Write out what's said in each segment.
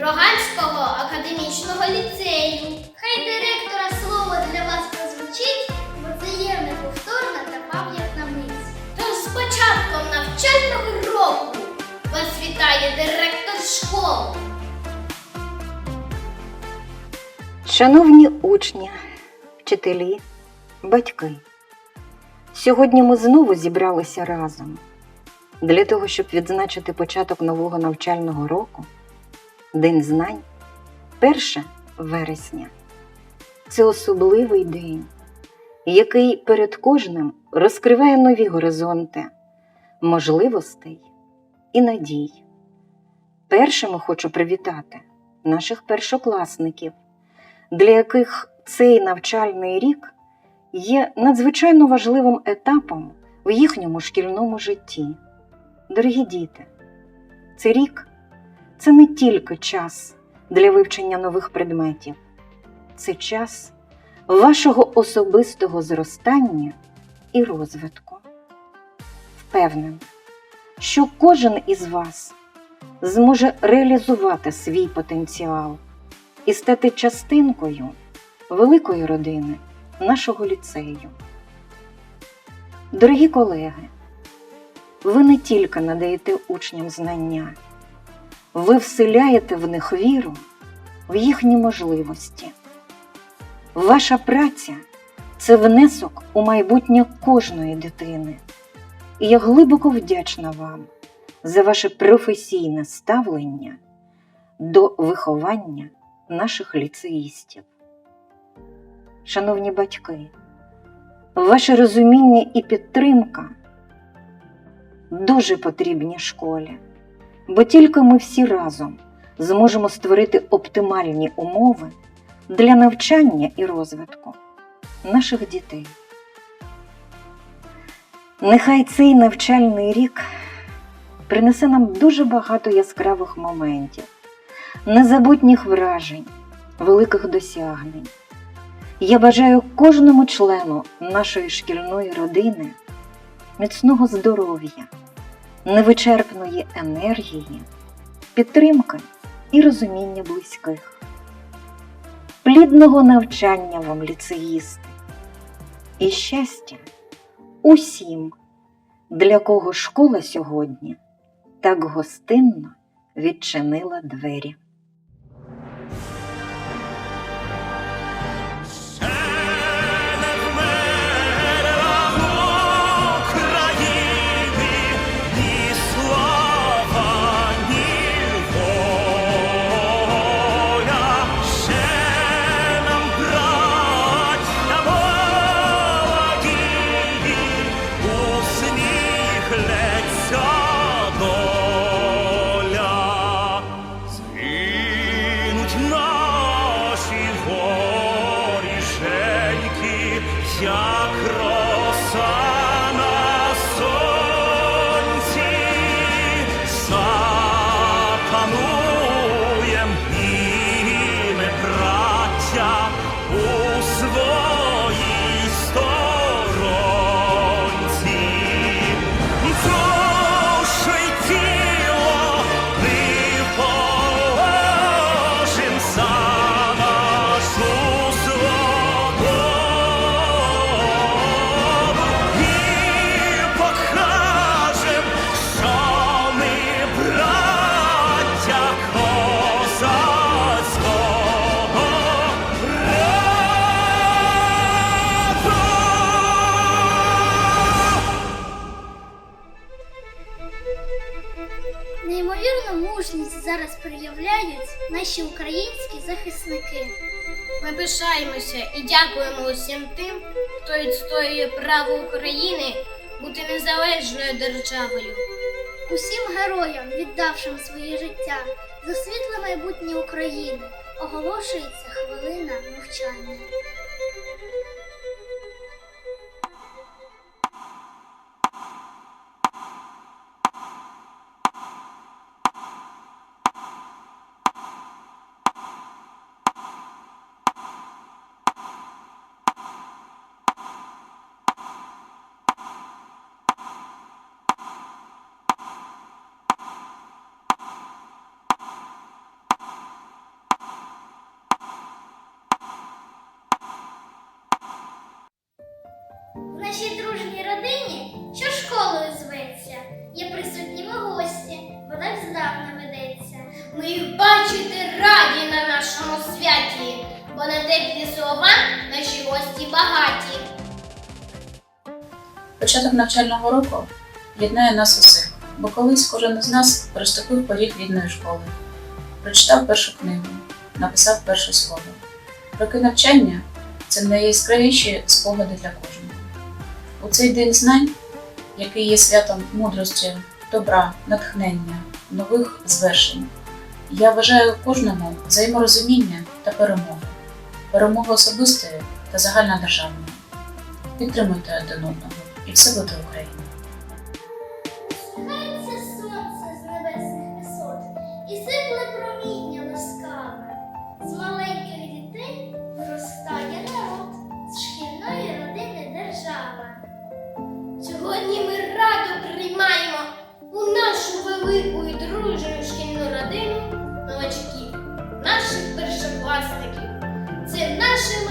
Роганського академічного ліцею. Хай директора слово для вас прозвучить, бо це є неповторна та пам'ятна мить. Тож з початком навчального року вас вітає директор школи. Шановні учні, вчителі, батьки, сьогодні ми знову зібралися разом для того, щоб відзначити початок нового навчального року, День знань, 1 вересня. Це особливий день, який перед кожним розкриває нові горизонти, можливостей і надій. Першими хочу привітати наших першокласників для яких цей навчальний рік є надзвичайно важливим етапом в їхньому шкільному житті. Дорогі діти, цей рік це не тільки час для вивчення нових предметів, це час вашого особистого зростання і розвитку. Впевнений, що кожен із вас зможе реалізувати свій потенціал і стати частинкою великої родини нашого ліцею. Дорогі колеги, ви не тільки надаєте учням знання, ви вселяєте в них віру в їхні можливості. Ваша праця це внесок у майбутнє кожної дитини. І я глибоко вдячна вам за ваше професійне ставлення до виховання наших ліцеїстів. Шановні батьки, ваше розуміння і підтримка дуже потрібні школі, бо тільки ми всі разом зможемо створити оптимальні умови для навчання і розвитку наших дітей. Нехай цей навчальний рік принесе нам дуже багато яскравих моментів незабутніх вражень, великих досягнень. Я бажаю кожному члену нашої шкільної родини міцного здоров'я, невичерпної енергії, підтримки і розуміння близьких, плідного навчання вам, ліцеїсти, і щастя усім, для кого школа сьогодні так гостинно відчинила двері. Наші українські захисники. Ми пишаємося і дякуємо усім тим, хто відстоює право України бути незалежною державою. Усім героям, віддавшим своє життя за світле майбутнє України, оголошується хвилина мовчання. Нашій дружній родині, що школою зветься, є присутніми гості, бо так здавна ведеться. Ми їх бачити раді на нашому святі, бо на теплі слова наші гості багаті. Початок навчального року єднає нас усіх, бо колись кожен із нас переступив поріг рідної школи, прочитав першу книгу, написав перше слово. Роки навчання це найяскравіші спогади для кожного. У цей день знань, який є святом мудрості, добра, натхнення, нових звершень, я бажаю кожному взаєморозуміння та перемоги, перемоги особистої та загальнодержавної. Підтримуйте один одного і все буде Україна.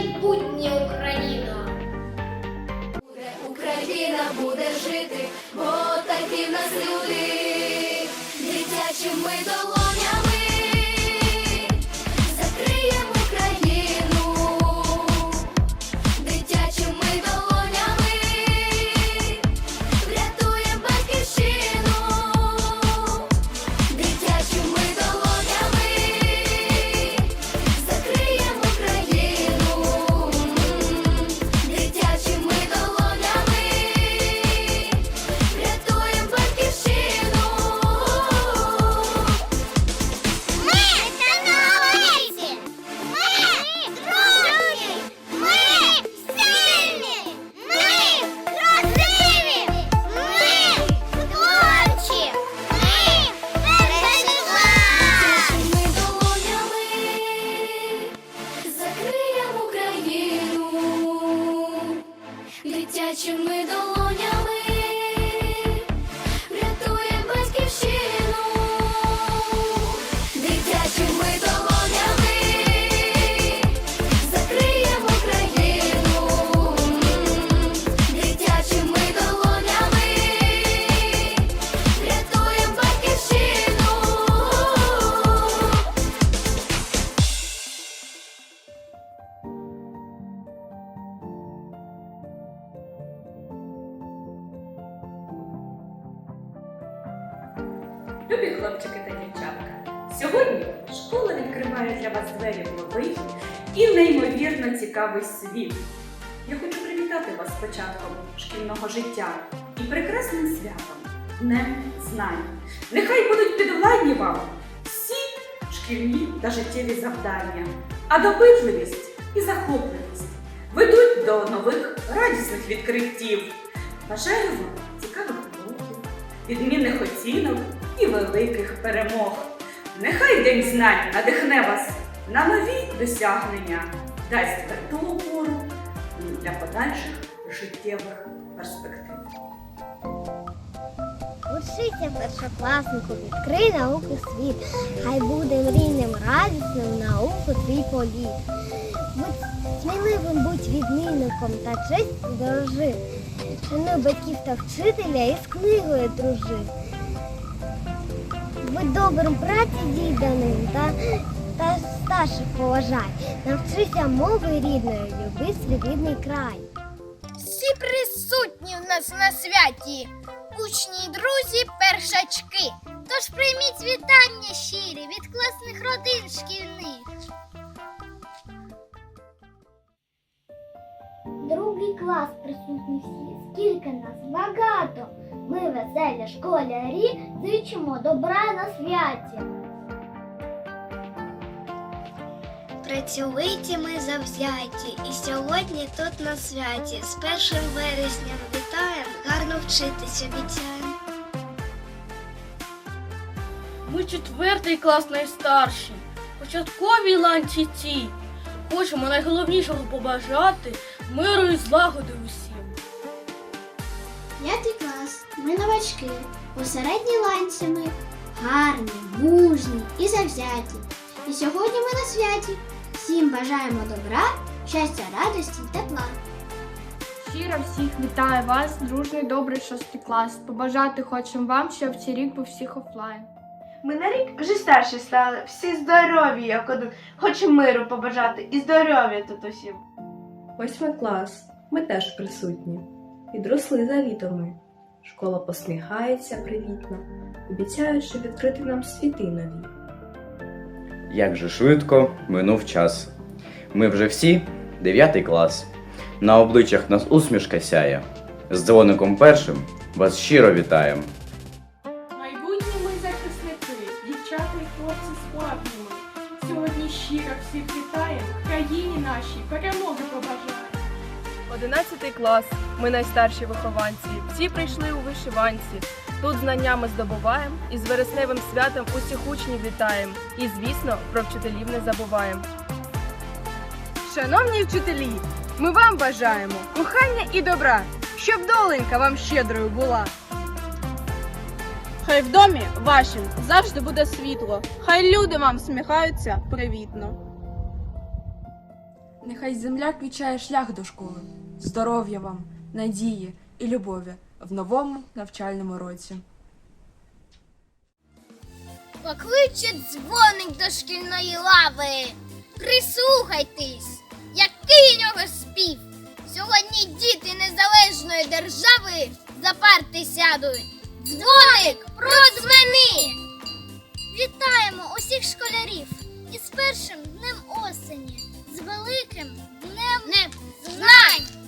Майбутнє Україна. Буде Україна буде жити, бо такі в нас люди, дитячими долонями цікавий світ. Я хочу привітати вас з початком шкільного життя і прекрасним святом, Днем знань. Нехай будуть підвладні вам всі шкільні та життєві завдання, а допитливість і захопливість ведуть до нових радісних відкриттів. Бажаю вам цікавих уроків, відмінних оцінок і великих перемог. Нехай День знань надихне вас на нові досягнення, дасть тверду опору для подальших життєвих перспектив. Учися першокласнику, відкрий науку світ, хай буде мрійним, радісним науку твій політ. Будь сміливим, будь відмінником та честь дорожи. Шануй батьків та вчителя і з книгою дружи. Будь добрим праці діданим та, та старших поважай. Навчися мови рідної, люби свій рідний край. Всі присутні в нас на святі, учні й друзі, першачки. Тож прийміть вітання щирі від класних родин шкільних. Другий клас присутні всі, скільки нас багато. Ми веселі школярі, зичимо добра на святі. Працьовиті ми завзяті, і сьогодні тут на святі. З першим вересням вітаємо, гарно вчитися обіцяємо. Ми четвертий клас найстарші, початковій ланці ці. Хочемо найголовнішого побажати миру і злагоди усім. П'ятий клас. Ми новачки. У середній ланці ми гарні, мужні і завзяті. І сьогодні ми на святі. Всім бажаємо добра, щастя, радості, тепла. Щиро всіх вітаю вас, дружний добрий шостий клас. Побажати хочемо вам, щоб цей рік був всіх офлайн. Ми на рік вже старші стали, всі здорові, як один. Хочемо миру побажати і здоров'я тут усім. Восьмий клас. Ми теж присутні. Підросли за літами. Школа посміхається привітно, обіцяючи відкрити нам світи нові. Як же швидко минув час. Ми вже всі дев'ятий клас. На обличчях нас усмішка сяє. З дзвоником першим вас щиро вітаємо. Майбутні ми захисники, дівчата і хлопці справжніми. Сьогодні щиро всіх вітаємо, країні нашій перемоги побажаємо. Одинадцятий клас. Ми найстарші вихованці. Всі прийшли у вишиванці. Тут знаннями здобуваємо і з вересневим святом усіх учнів вітаємо. І, звісно, про вчителів не забуваємо. Шановні вчителі, ми вам бажаємо кохання і добра, щоб доленька вам щедрою була. Хай в домі вашим завжди буде світло, хай люди вам сміхаються привітно. Нехай земля квічає шлях до школи, здоров'я вам, надії і любові в новому навчальному році. Покличе дзвоник до шкільної лави. Прислухайтесь, який у нього спів. Сьогодні діти незалежної держави за парти сядуть. Дзвоник продзвени! Вітаємо усіх школярів із першим днем осені, з великим днем знань!